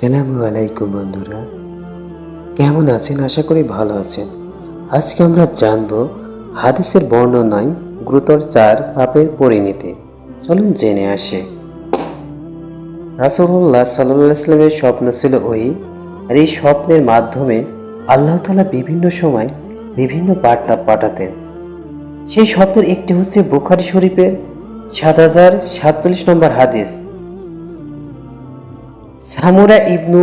সালামু আলাইকুম বন্ধুরা। কেমন আছেন? আশা করি ভালো আছেন। আজকে আমরা জানব হাদিসের বর্ণনায় গুরুতর চার পাপের পরিণতি। চলুন জেনে আসে। রাসুল্লাহ সাল্লাহ ইসলামের স্বপ্ন ছিল ওই, আর এই স্বপ্নের মাধ্যমে আল্লাহ তালা বিভিন্ন সময় বিভিন্ন বার্তা পাঠাতেন। সেই স্বপ্নের একটি হচ্ছে বুখারি শরীফের সাত হাজার সাতচল্লিশ নম্বর হাদিস। সামুরা ইবনু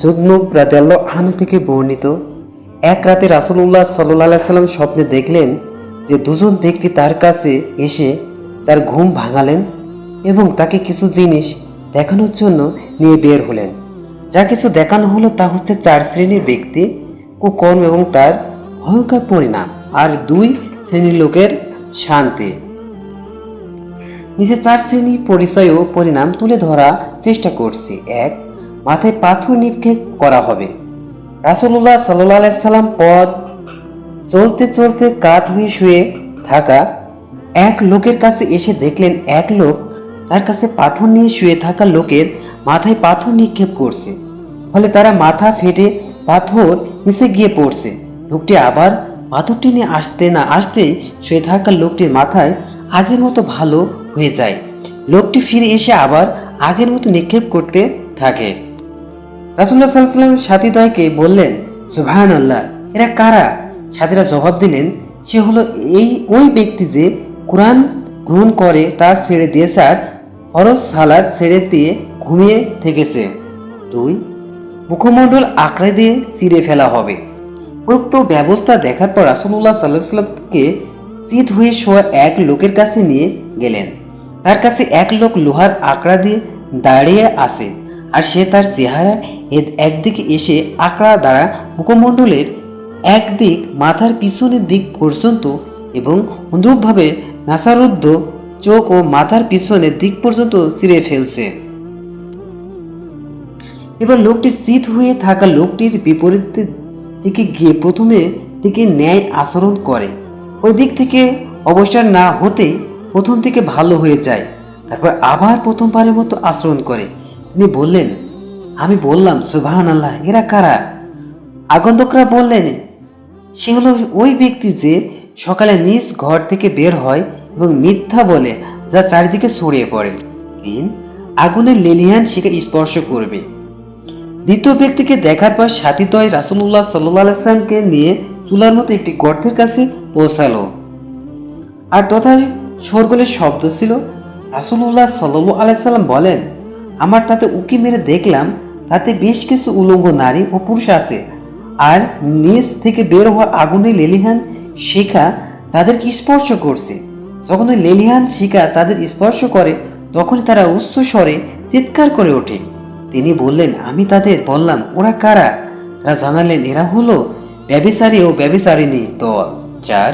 জুদনুব রাদিয়াল্লাহ আনু থেকে বর্ণিত, এক রাতে রাসূলুল্লাহ সাল্লাল্লাহু সাল্লাম স্বপ্নে দেখলেন যে দুজন ব্যক্তি তার কাছে এসে তার ঘুম ভাঙালেন এবং তাকে কিছু জিনিস দেখানোর জন্য নিয়ে বের হলেন। যা কিছু দেখানো হলো তা হচ্ছে চার শ্রেণির ব্যক্তি, কুকর্ম এবং তার ভয়ঙ্কর পরিণাম। আর দুই শ্রেণির লোকের শান্তি। নিচে চার শ্রেণি পরিচয় ও পরিণাম তুলে ধরা চেষ্টা করছি। এক, মাথায় পাথর নিক্ষেপ করা হবে। রাসুল্লাহ সাল্লাহ সাল্লাম পথ চলতে চলতে কাঠ হয়ে শুয়ে থাকা এক লোকের কাছে এসে দেখলেন এক লোক তার কাছে পাথর নিয়ে শুয়ে থাকা লোকের মাথায় পাথর নিক্ষেপ করছে। ফলে তারা মাথা ফেটে পাথর নিচে গিয়ে পড়ছে। লোকটি আবার পাথরটি নিয়ে আসতে না আসতেই শুয়ে থাকা লোকটির মাথায় আগের মতো ভালো হয়ে যায়। লোকটি ফিরে এসে আবার আগের মতো নিক্ষেপ করতে থাকে। রাসুল্লাহ সাল্লাম সাথীদ্বয়কে বললেন সুভায়ন আল্লাহ এরা কারা? সাথীরা জবাব দিলেন, সে হলো এই, ওই ব্যক্তি যে কোরআন গ্রহণ করে, তা ছেড়ে দিয়ে স্যার, ফরজ সালাদ ছেড়ে দিয়ে ঘুমিয়ে থেকেছে। দুই, মুখমণ্ডল আঁকড়ে দিয়ে চিরে ফেলা হবে। উপরোক্ত ব্যবস্থা দেখার পর রাসুল্লাহ সাল্লাহ সাল্লামকে চিত হয়ে শোয়া এক লোকের কাছে নিয়ে গেলেন। তার কাছে এক লোক লোহার আঁকড়া দিয়ে দাঁড়িয়ে আসে আর সে তার চেহারা একদিকে এসে আঁকড়া দ্বারা মুখমণ্ডলের একদিক মাথার পিছনের দিক পর্যন্ত এবং অনুরূপভাবে নাসারুদ্ধ চোখ ও মাথার পিছনের দিক পর্যন্ত চিরে ফেলছে। এবার লোকটি চিত হয়ে থাকা লোকটির বিপরীত দিকে গিয়ে প্রথমে দিকে ন্যায় আচরণ করে। ওই দিক থেকে অবসর না হতেই প্রথম থেকে ভালো হয়ে যায়, তারপর আবার প্রথমবারের মতো আচরণ করে। তিনি বললেন, আমি বললাম সুবাহান আল্লাহ এরা কারা? আগন্তকরা বললেন, সে হলো ওই ব্যক্তি যে সকালে নিজ ঘর থেকে বের হয় এবং মিথ্যা বলে যা চারিদিকে ছড়িয়ে পড়ে। তিন আগুনের লেলিহান শিখে স্পর্শ করবে। দ্বিতীয় ব্যক্তিকে দেখার পর সাথীদ্বয় রাসুল্লাহ সাল্লামকে নিয়ে চুলার মতো একটি গর্তের কাছে পৌঁছালো। আর তথায় শোরগোলের শব্দ ছিল। রাসুল্লাহ সাল্লু আলাইসাল্লাম বলেন, আমার তাতে উকি মেরে দেখলাম, তাতে বেশ কিছু উলঙ্গ নারী ও পুরুষ আছে। আর নিচ থেকে বের হওয়া আগুনে লেলিহান শিখা তাদেরকে স্পর্শ করছে। যখন ওই লেলিহান শিখা তাদের স্পর্শ করে, তখনই তারা উচ্চ স্বরে চিৎকার করে ওঠে। তিনি বললেন, আমি তাদের বললাম, ওরা কারা? তারা জানালেন, এরা হলো ব্যবিচারী ও ব্যবিচারিণী দল। চার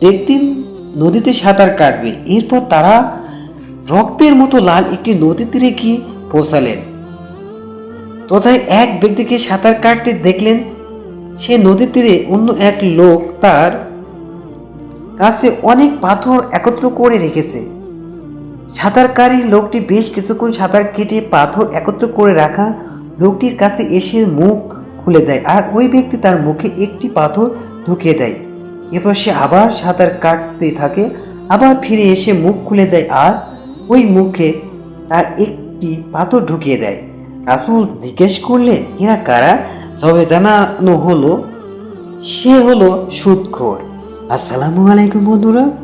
ব্যক্তি নদীতে সাঁতার কাটবে। এরপর তারা রক্তের মতো লাল একটি নদী তীরে গিয়ে পৌঁছালেন। তথায় এক ব্যক্তিকে সাঁতার কাটতে দেখলেন। সে নদীর তীরে অন্য এক লোক তার কাছে অনেক পাথর একত্র করে রেখেছে। সাঁতারকারী লোকটি বেশ কিছুক্ষণ সাঁতার কেটে পাথর একত্র করে রাখা লোকটির কাছে এসে মুখ খুলে দেয় আর ওই ব্যক্তি তার মুখে একটি পাথর ঢুকিয়ে দেয়। এরপর সে আবার সাঁতার কাটতে থাকে, আবার ফিরে এসে মুখ খুলে দেয় আর ওই মুখে তার একটি পাথর ঢুকিয়ে দেয়। রাসুল জিজ্ঞেস করলেন, এরা কারা? সবে জানানো হলো, সে হলো সুদখোর আসসালামু আলাইকুম বন্ধুরা।